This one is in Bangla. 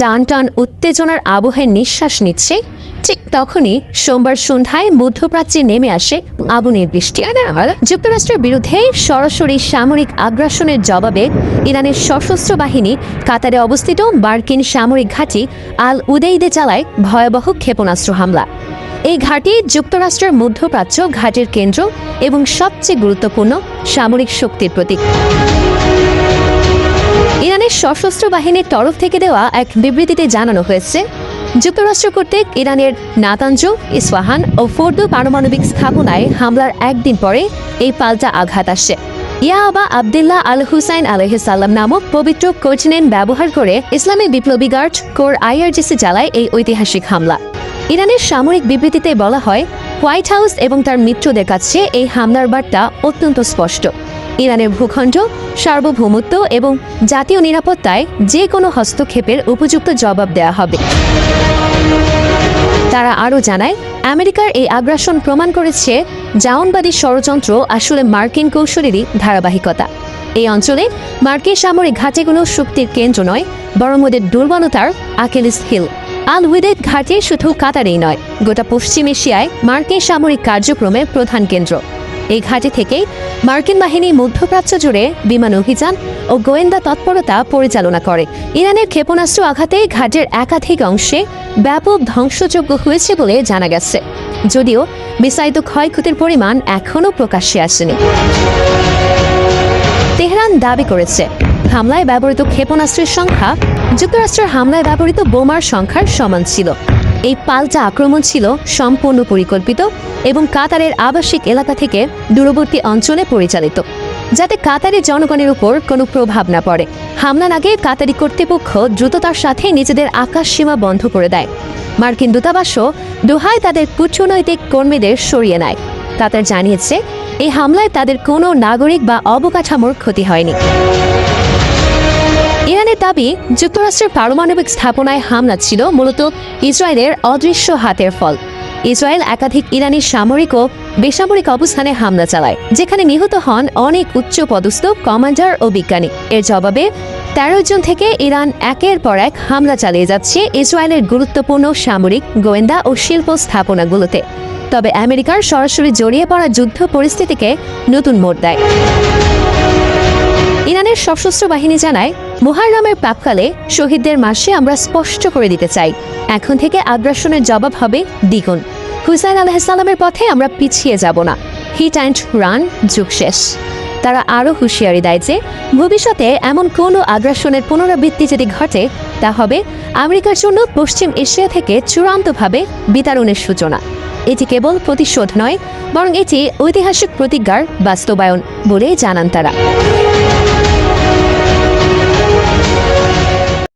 টান টান উত্তেজনার আবহে নিঃশ্বাস নিচ্ছে, ঠিক তখনই সোমবার সন্ধ্যায় মধ্যপ্রাচ্যে নেমে আসে আগুনের বৃষ্টি যুক্তরাষ্ট্রের বিরুদ্ধে সরাসরি সামরিক আগ্রাসনের জবাবে ইরানের সশস্ত্র বাহিনী কাতারে অবস্থিত মার্কিন সামরিক ঘাঁটি আল উদেইদে চালায় ভয়াবহ ক্ষেপণাস্ত্র হামলা। এই ঘাঁটি যুক্তরাষ্ট্রের মধ্যপ্রাচ্য ঘাটের কেন্দ্র এবং সবচেয়ে গুরুত্বপূর্ণ সামরিক শক্তির প্রতীক। ইরানের সশস্ত্র বাহিনীর তরফ থেকে দেওয়া এক বিবৃতিতে জানানো হয়েছে, যুক্তরাষ্ট্র কর্তৃক ইরানের নাতাঞ্জ ইসফাহান ও ফোর্দো পারমাণবিক স্থাপনায় হামলার একদিন পরে এই পাল্টা আঘাত আসে। ইয়াবা আবদুল্লাহ আল হুসাইন আলহিসাল্লাম নামক পবিত্র কোচিনেন ব্যবহার করে ইসলামী বিপ্লবী গার্ড কোর আইআরজিসি চালায় এই ঐতিহাসিক হামলা। ইরানের সামরিক বিবৃতিতে বলা হয় হোয়াইট হাউস এবং তার মিত্রদের কাছে এই হামলার বার্তা অত্যন্ত স্পষ্ট। ইরানের ভূখণ্ড, সার্বভৌমত্ব এবং জাতীয় নিরাপত্তায় যে কোনো হস্তক্ষেপের উপযুক্ত জবাব দেওয়া হবে। তারা আরও জানায়, আমেরিকার এই আগ্রাসন প্রমাণ করেছে জাউনবাদী ষড়যন্ত্র আসলে মার্কিন কৌশলেরই ধারাবাহিকতা। এই অঞ্চলে মার্কিন সামরিক ঘাটিগুলো শক্তির কেন্দ্র নয়, বরং ওদের দুর্বলতার আকেলিস হিল। আল হুইদেদ ঘাটি শুধু কাতারেই নয়, গোটা পশ্চিম এশিয়ায় মার্কিন সামরিক কার্যক্রমের প্রধান কেন্দ্র। এই ঘাটি থেকেই মার্কিন বাহিনী মধ্যপ্রাচ্য জুড়ে বিমান অভিযান ও গোয়েন্দা তৎপরতা পরিচালনা করে। ইরানের ক্ষেপণাস্ত্র আঘাতে ঘাটের একাধিক অংশে ব্যাপক ধ্বংসযোগ্য হয়েছে বলে জানা গেছে। যদিও বিস্তারিত ক্ষয়ক্ষতির পরিমাণ এখনও প্রকাশ্যে আসেনি। তেহরান দাবি করেছে হামলায় ব্যবহৃত ক্ষেপণাস্ত্রের সংখ্যা, যুক্তরাষ্ট্রের হামলায় ব্যবহৃত বোমার সংখ্যার সমান ছিল। এই পাল্টা আক্রমণ ছিল সম্পূর্ণ পরিকল্পিত এবং কাতারের আবাসিক এলাকা থেকে দূরবর্তী অঞ্চলে পরিচালিত, যাতে কাতারের জনগণের উপর কোনো প্রভাব না পড়ে। হামলার আগে কাতারি কর্তৃপক্ষ দ্রুততার সাথে নিজেদের আকাশ সীমা বন্ধ করে দেয়। মার্কিন দূতাবাসও দোহায় তাদের কূটনৈতিক কর্মীদের সরিয়ে নেয়। কাতার জানিয়েছে, এই হামলায় তাদের কোনো নাগরিক বা অবকাঠামোর ক্ষতি হয়নি। ইরানের দাবি, যুক্তরাষ্ট্রের পারমাণবিক স্থাপনায় হামলা ছিল মূলত ইসরায়েলের অদৃশ্য হাতের ফল। ইসরায়েল একাধিক ইরানি সামরিক ও বেসামরিক অবস্থানে হামলা চালায়, যেখানে নিহত হন অনেক উচ্চ পদস্থ কমান্ডার ও বিজ্ঞানী। এর জবাবে, তেরো জন থেকে ইরান একের পর এক হামলা চালিয়ে যাচ্ছে ইসরায়েলের গুরুত্বপূর্ণ সামরিক, গোয়েন্দা ও শিল্প স্থাপনাগুলোতে। তবে আমেরিকার সরাসরি জড়িয়ে পড়া যুদ্ধ পরিস্থিতিকে নতুন মোড় দেয়। ইরানের সশস্ত্র বাহিনী জানায়, মুহাররমের প্রাককালে শহীদদের মাসে আমরা স্পষ্ট করে দিতে চাই। এখন থেকে আগ্রাসনের জবাব হবে দ্বিগুণ। হুসাইন আলাহিসাল্লামের পথে আমরা পিছিয়ে যাব না। হিট অ্যান্ড রান যুগ শেষ। তারা আরও হুঁশিয়ারি দেয় যে, ভবিষ্যতে এমন কোনো আগ্রাসনের পুনরাবৃত্তি যদি ঘটে, তা হবে আমেরিকার জন্য পশ্চিম এশিয়া থেকে চূড়ান্তভাবে বিতরণের সূচনা। এটি কেবল প্রতিশোধ নয় বরং এটি ঐতিহাসিক প্রতিজ্ঞার বাস্তবায়ন বলে জানান তারা।